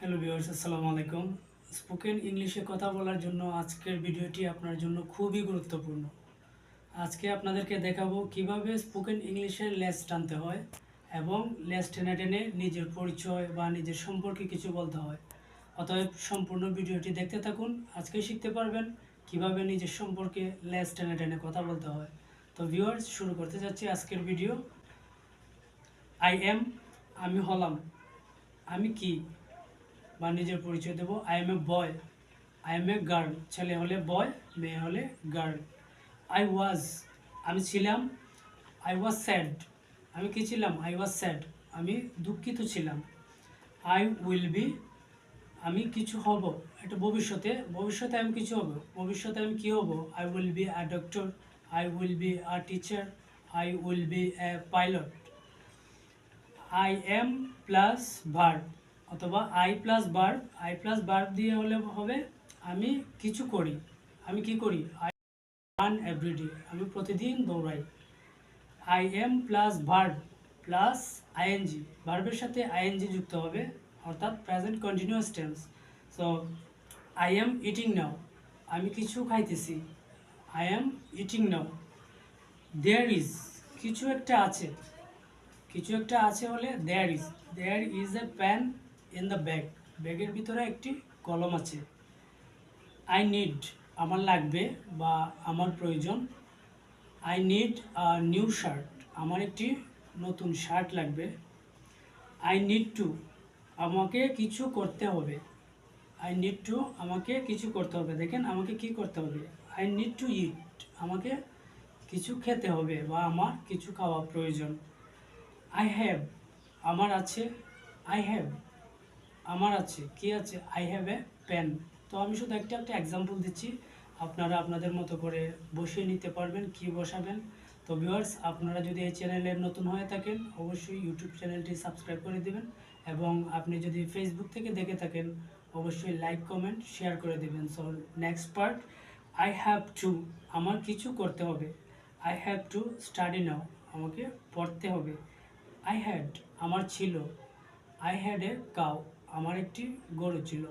Hello viewers আসসালামু আলাইকুম। Spoken ইংলিশে কথা বলার জন্য আজকের ভিডিওটি আপনার জন্য খুবই গুরুত্বপূর্ণ। আজকে আপনাদেরকে দেখাবো কীভাবে স্পোকেন ইংলিশের লেস টানতে হয় এবং লেস টেনে টেনে নিজের পরিচয় বা নিজের সম্পর্কে কিছু বলতে হয়। অতএব সম্পূর্ণ ভিডিওটি দেখতে থাকুন। আজকে শিখতে পারবেন কীভাবে নিজের সম্পর্কে লেস টেনে টেনে কথা বলতে হয়। তো ভিউয়ার্স শুরু করতে যাচ্ছি আজকের ভিডিও। আই এম আমি হলাম। আমি কি? বা নিজের পরিচয় দেবো। I am a boy I am a girl ছেলে হলে বয় মেয়ে হলে গার্ল আই ওয়াজ আমি ছিলাম আই ওয়াজ স্যাড আমি কি ছিলাম? আই ওয়াজ স্যাড আমি দুঃখিত ছিলাম। আই উইল বি আমি কিছু হব। এটা ভবিষ্যতে ভবিষ্যতে আমি কিছু হব। ভবিষ্যতে আমি কি হব? I will be a doctor I will be a teacher I will be a pilot I am plus verb অথবা I plus verb I plus verb দিয়ে হলে হবে, আমি কিছু করি। আমি কি করি? আই রান এভরিডে আমি প্রতিদিন দৌড়াই। I am plus verb plus ING ভার্বের সাথে আইএনজি যুক্ত হবে, অর্থাৎ present continuous tense so I am eating now আমি কিছু খাইতেছি। I am eating now there is কিছু একটা আছে। কিছু একটা আছে হলে there is there is a pan in the bag ব্যাগের ভিতরে একটি কলম আছে। আই নিড আমার লাগবে বা আমার প্রয়োজন। I need a new shirt আমার একটি নতুন শার্ট লাগবে। আই নিড টু আমাকে কিছু করতে হবে। আই নিড টু আমাকে কিছু করতে হবে। দেখেন আমাকে কি করতে হবে? আই নিড টু ইট আমাকে কিছু খেতে হবে বা আমার কিছু খাওয়া প্রয়োজন। আই হ্যাভ আমার আছে। আই হ্যাভ আমার আছে, কি আছে? আই হ্যাভ এ পেন তো আমি শুধু একটা একটা এক্সাম্পল দিচ্ছি। আপনারা আপনাদের মতো করে বসিয়ে নিতে পারবেন, কি বসাবেন? তো ভিউয়ার্স আপনারা যদি এই চ্যানেলে নতুন হয়ে থাকেন, অবশ্যই ইউটিউব চ্যানেলটি সাবস্ক্রাইব করে দেবেন এবং আপনি যদি ফেসবুক থেকে দেখে থাকেন, অবশ্যই লাইক কমেন্ট শেয়ার করে দিবেন। So next part I have to আমার কিছু করতে হবে। I have to study now আমাকে পড়তে হবে। আই হ্যাড আমার ছিল। আই হ্যাড এ কাউ আমার একটি গরু ছিল।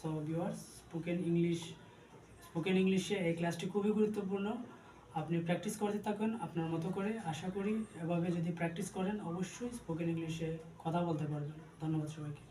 So viewers spoken English spoken ইংলিশে এই ক্লাসটি খুবই গুরুত্বপূর্ণ। আপনি প্র্যাকটিস করতে থাকুন, আপনার মতো করে আশা করি এভাবে যদি প্র্যাকটিস করেন, অবশ্যই স্পোকেন ইংলিশে কথা বলতে পারবেন। ধন্যবাদ সবাইকে।